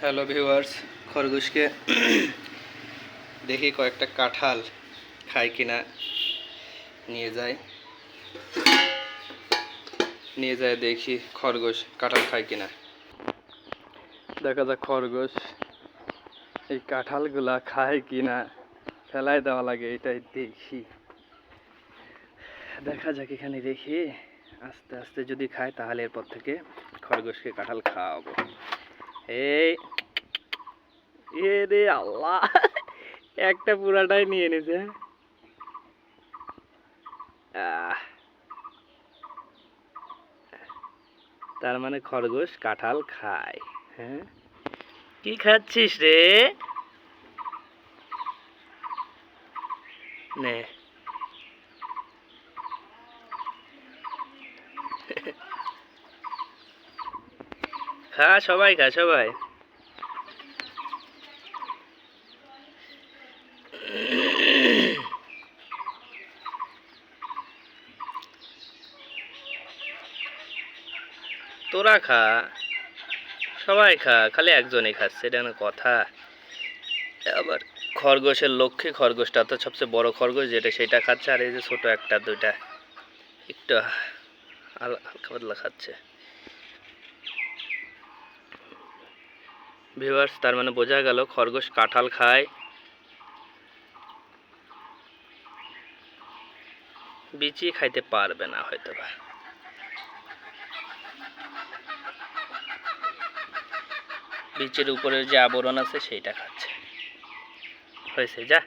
Hello viewers খরগোশকে দেখি কয়েকটা কাঁঠাল খায় কিনা। নিয়ে যাই। নিয়ে যায় দেখি খরগোশ কাঁঠাল খায় কিনা। দেখা যাক খরগোশ এই কাঁঠালগুলা খায় কিনা। ফেলায় দেওয়া লাগে, এটাই দেখি। দেখা যাক এখানে রেখে আস্তে আস্তে যদি খায় তাহলে এরপর থেকে খরগোশকে কাঁঠাল খাওয়াবো। রে আল্লাহ। একটা পুরাটাই নিয়ে নিছে। তার মানে খরগোশ কাঁঠাল খায় হ্যাঁ? কি খাচ্ছিস রে? নে। খা সবাই খা, সবাই। তোরা খা। সবাই খা, খালি একজনই খাচ্ছে, এটা না কথা। আবার খরগোশের লক্ষ্যে খরগোশটা তো সবচেয়ে বড় খরগোশ, যেটা সেটা খাচ্ছে, আর এই যে ছোট একটা, দুইটা। একটু হালকা পাতলা খাচ্ছে। ভিউয়ার্স তার মানে বোঝা গেল খরগোশ কাঁঠাল খায়। বিচি খাইতে পারবে না হয়তো বা। বিচের উপরে যে আবরণ আছে, সেইটা খাচ্ছে। হয়েছে, যা।